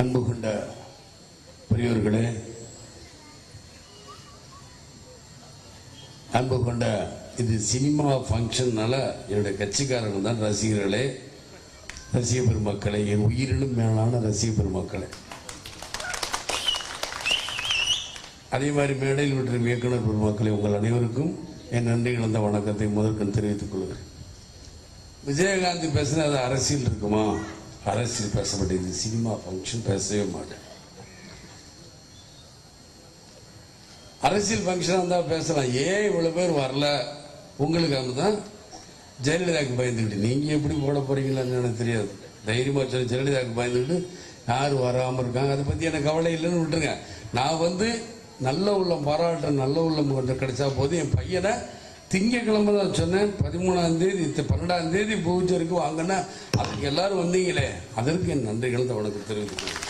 அன்பு கொண்ட பெரியோர்களே அன்பு கொண்ட இது சினிமா ஃபங்க்ஷன்னால என்னுடைய கட்சிக்காரங்க தான் ரசிகர்களே ரசிக பெருமக்களே என் உயிரினும் மேலான ரசிக பெருமக்களே. அதே மாதிரி மேடையில் விட்டு இயக்குனர் பெருமக்களே உங்கள் அனைவருக்கும் என் நன்றி கலந்த வணக்கத்தை முதற்கண் தெரிவித்துக் கொள்கிறேன். விஜயகாந்த் பேசினா அது அரசியல் இருக்குமா? அரசியல் பேச மாட்டேங்குது சினிமா ஃபங்க்ஷன் பேசவே மாட்டேன். அரசியல் ஃபங்க்ஷனாக இருந்தால் பேசலாம். ஏன் இவ்வளோ பேர் வரல? உங்களுக்காக தான் ஜெயலலிதாவுக்கு பயந்துக்கிட்டு. நீங்கள் எப்படி போட போகிறீங்களான்னு எனக்கு தெரியாது. தைரியமாக சொல்லி ஜெயலலிதாவுக்கு பயந்துக்கிட்டு யார் வராமல் இருக்காங்க? அதை பற்றி எனக்கு கவலை இல்லைன்னு விட்டுருங்க. நான் வந்து நல்ல உள்ளம் பாராட்டம் நல்ல உள்ளம் கொஞ்சம் கிடைச்சா போதும். என் பையனை திங்கக்கிழமை தான் சொன்னேன். பதிமூணாம் தேதி பன்னெண்டாம் தேதி பூஜை இருக்கு வாங்கன்னா அதுக்கு எல்லாரும் வந்தீங்களே. அதற்கு என் நன்றிகள் வணக்கம் தெரிவித்துக்கிறேன்